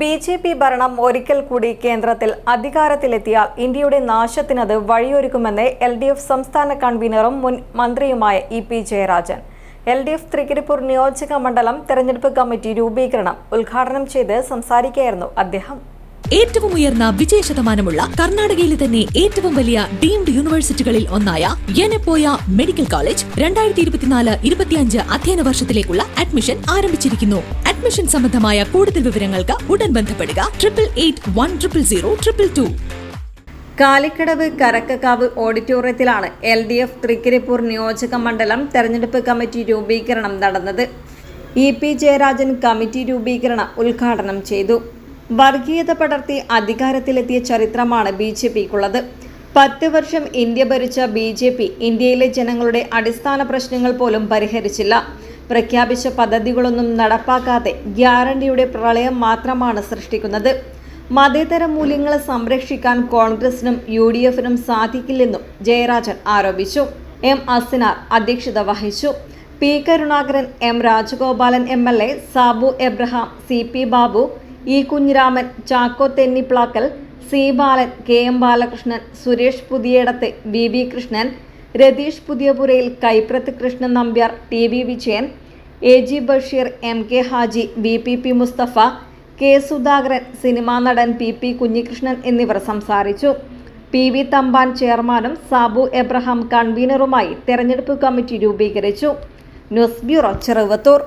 B J P ഭരണം ഒരിക്കൽ കൂടി കേന്ദ്രത്തിൽ അധികാരത്തിലെത്തിയാൽ ഇന്ത്യയുടെ നാശത്തിനത് വഴിയൊരുക്കുമെന്ന് എൽ ഡി എഫ് സംസ്ഥാന കൺവീനറും മുൻ മന്ത്രിയുമായ E P Jayarajan. L D F Trikaripur നിയോജക മണ്ഡലം തെരഞ്ഞെടുപ്പ് കമ്മിറ്റി രൂപീകരണം ഉദ്ഘാടനം ചെയ്ത് സംസാരിക്കുകയായിരുന്നു അദ്ദേഹം. ഏറ്റവും ഉയർന്ന വിജയ ശതമാനമുള്ള കർണാടകയിലെ തന്നെ ഏറ്റവും വലിയ ഡീംഡ് യൂണിവേഴ്സിറ്റികളിൽ ഒന്നായ യനപ്പോയ മെഡിക്കൽ കോളേജ് രണ്ടായിരത്തി ഇരുപത്തിനാല് ഇരുപത്തിയഞ്ച് അധ്യയന വർഷത്തിലേക്കുള്ള അഡ്മിഷൻ ആരംഭിച്ചിരിക്കുന്നു. അഡ്മിഷൻ സംബന്ധമായ കൂടുതൽ വിവരങ്ങൾക്ക് ഉടൻ ബന്ധപ്പെടുക triple eight one triple zero triple two. Kalikkadavu Karakkakkavu ഓഡിറ്റോറിയത്തിലാണ് എൽ ഡി എഫ് തൃക്കരിപ്പൂർ നിയോജക മണ്ഡലം തെരഞ്ഞെടുപ്പ് കമ്മിറ്റി രൂപീകരണം നടന്നത്. ഇ പി ജയരാജൻ കമ്മിറ്റി രൂപീകരണം ഉദ്ഘാടനം ചെയ്തു. വർഗീയത പടർത്തി അധികാരത്തിലെത്തിയ ചരിത്രമാണ് ബി ജെ പിക്കുള്ളത്. പത്ത് വർഷം ഇന്ത്യ ഭരിച്ച ബി ജെ പി ഇന്ത്യയിലെ ജനങ്ങളുടെ അടിസ്ഥാന പ്രശ്നങ്ങൾ പോലും പരിഹരിച്ചില്ല. പ്രഖ്യാപിച്ച പദ്ധതികളൊന്നും നടപ്പാക്കാതെ ഗ്യാരണ്ടിയുടെ പ്രളയം മാത്രമാണ് സൃഷ്ടിക്കുന്നത്. മതേതര മൂല്യങ്ങളെ സംരക്ഷിക്കാൻ കോൺഗ്രസിനും യു ഡി എഫിനും സാധിക്കില്ലെന്നും ജയരാജൻ ആരോപിച്ചു. എം അസിനാർ അധ്യക്ഷത വഹിച്ചു. P Karunakaran M Rajagopalan M L A Sabu Abraham C P Babu E Kunhiraman Chacko Thenniplackal C Balan K M Balakrishnan Suresh Puthiyadath B B Krishnan Ratheesh Puthiyapurayil Kaiprath Krishnan Nambiar T V Vijayan A G Basheer M K Haji V P P Musthafa K Sudhakaran cinema നടൻ P P Kunhikrishnan എന്നിവർ സംസാരിച്ചു. P V Thampan ചെയർമാനും Sabu Abraham കൺവീനറുമായി തെരഞ്ഞെടുപ്പ് committee രൂപീകരിച്ചു. News bureau Cheruvathur.